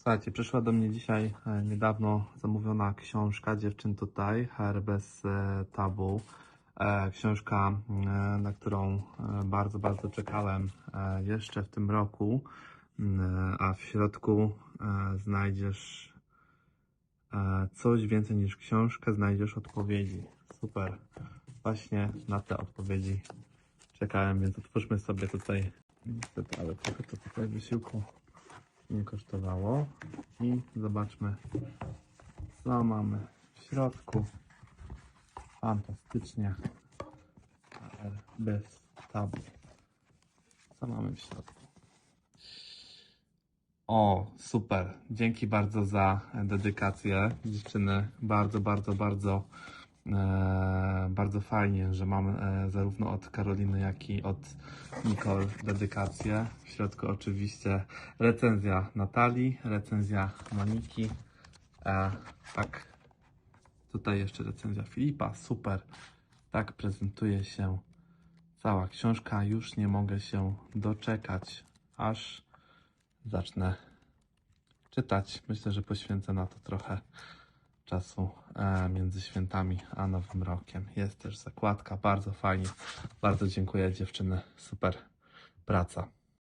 Słuchajcie, przyszła do mnie dzisiaj e, niedawno zamówiona książka Dziewczyn tutaj, HR bez e, tabu. E, Książka, na którą bardzo, bardzo czekałem jeszcze w tym roku, Mm, a w środku znajdziesz coś więcej niż książkę, znajdziesz odpowiedzi. Super. Właśnie na te odpowiedzi czekałem, więc otwórzmy sobie tutaj. Niestety, ale trochę to tutaj wysiłku nie kosztowało. I zobaczmy, co mamy w środku. Fantastycznie. HR bez tabu. Co mamy w środku? O, super. Dzięki bardzo za dedykację. Dziewczyny, bardzo, bardzo, bardzo, bardzo fajnie, że mam e, zarówno od Karoliny, jak i od Nicole dedykację. W środku oczywiście recenzja Natalii, recenzja Moniki. E, tak, tutaj jeszcze recenzja Filipa. Super. Tak prezentuje się cała książka. Już nie mogę się doczekać, aż zacznę czytać. Myślę, że poświęcę na to trochę czasu e, między świętami a Nowym Rokiem. Jest też zakładka, bardzo fajnie. Bardzo dziękuję dziewczyny, super praca.